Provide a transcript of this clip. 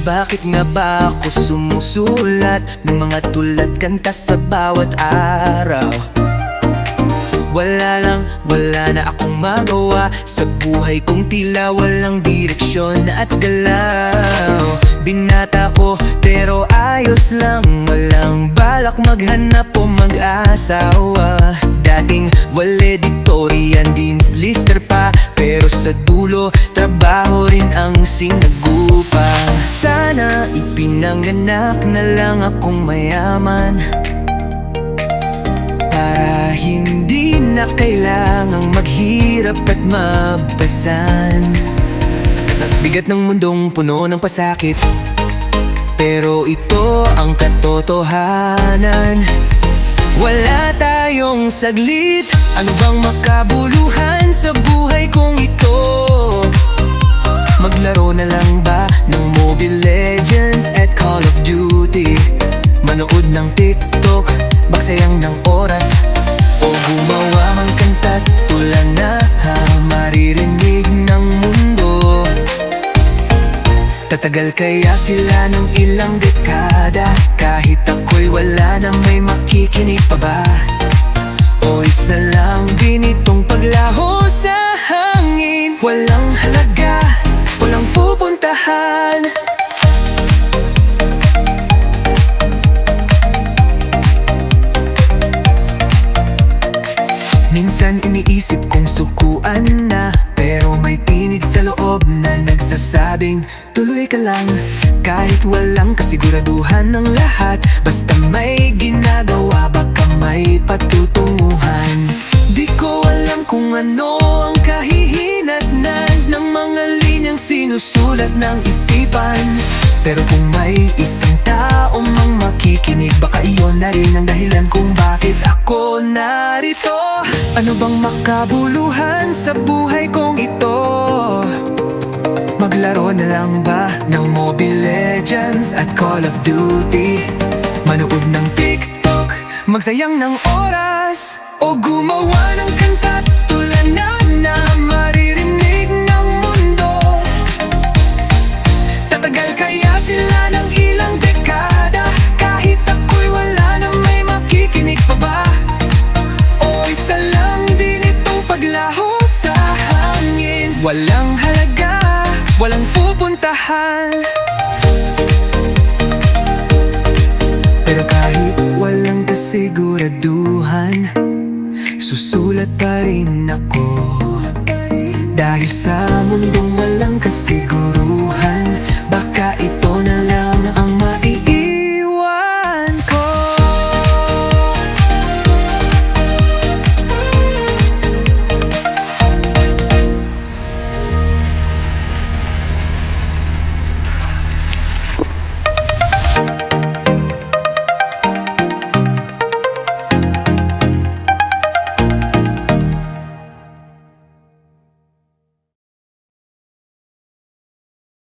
Bakit nga ba ako sumusulat? Ng mga tula't kanta sa bawat araw. Wala lang, wala na akong magawa. Sa buhay kong tila walang direksyon at galaw. Binata ko pero ayos lang. Walang balak maghanap o mag-asawa. Dating valedictorian, dean's lister pa Pero sa dulo, trabaho rin ang sinagupa Sana ipinanganak na lang akong mayaman. Para hindi na kailangang maghirap at mabasan. Bigat ng mundong puno ng pasakit. Pero ito ang katotohanan. Wala tayong saglit. Ano bang makabuluhan Tatagal kaya sila ng ilang dekada? Kahit ako'y wala na may makikinig pa ba? O isa lang din itong paglaho sa hangin. Walang halaga, walang pupuntahan. Minsan iniisip kong sukuan na Pero may tinig sa loob na nagsasabing Tuloy ka lang kahit walang kasiguraduhan ng lahat. Basta may ginagawa baka may patutunguhan. Di ko alam kung ano ang kahihinatnan Ng mga linyang sinusulat ng isipan. Pero kung may isang tao mang makikinig Baka iyon na rin ang dahilan kung bakit ako narito. Ano bang makabuluhan sa buhay kong ito? Maglaro na lang ba ng Mobile Legends at Call of Duty? Manood ng TikTok, magsayang ng oras O gumawa walang pupuntahan. Pero kahit walang kasiguraduhan Susulat pa rin ako. Dahil sa mundong walang kasiguruhan